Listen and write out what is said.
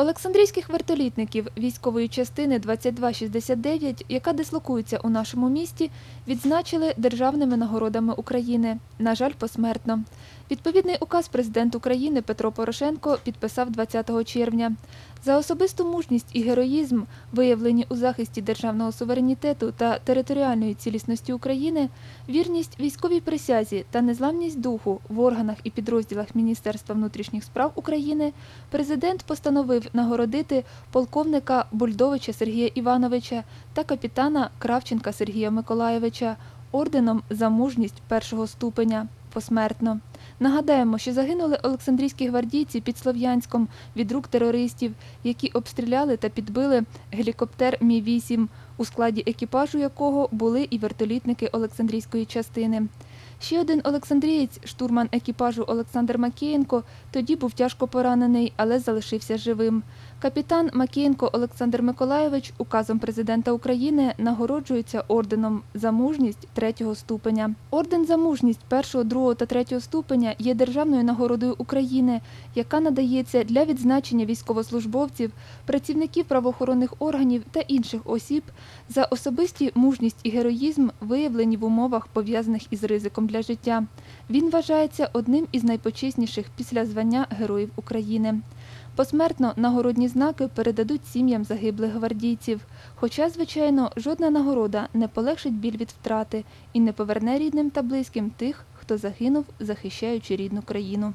Олександрійських вертолітників військової частини 2269, яка дислокується у нашому місті, відзначили державними нагородами України. На жаль, посмертно. Відповідний указ президент України Петро Порошенко підписав 20 червня. За особисту мужність і героїзм, виявлені у захисті державного суверенітету та територіальної цілісності України, вірність військовій присязі та незламність духу в органах і підрозділах Міністерства внутрішніх справ України, президент постановив нагородити полковника Бульдовича Сергія Івановича та капітана Кравченка Сергія Миколаєвича орденом за мужність першого ступеня посмертно. Нагадаємо, що загинули Олександрійські гвардійці під Слов'янськом від рук терористів, які обстріляли та підбили гелікоптер Мі-8, у складі екіпажу якого були і вертолітники Олександрійської частини. Ще один олександрієць, штурман екіпажу Олександр Макієнко, тоді був тяжко поранений, але залишився живим. Капітан Макієнко Олександр Миколаєвич указом президента України нагороджується орденом за мужність третього ступеня. Орден за мужність першого, другого та третього ступеня є державною нагородою України, яка надається для відзначення військовослужбовців, працівників правоохоронних органів та інших осіб за особисті мужність і героїзм, виявлені в умовах, пов'язаних із ризиком для життя. Він вважається одним із найпочесніших після звання Героїв України. Посмертно нагородні знаки передадуть сім'ям загиблих гвардійців. Хоча, звичайно, жодна нагорода не полегшить біль від втрати і не поверне рідним та близьким тих, хто загинув, захищаючи рідну країну.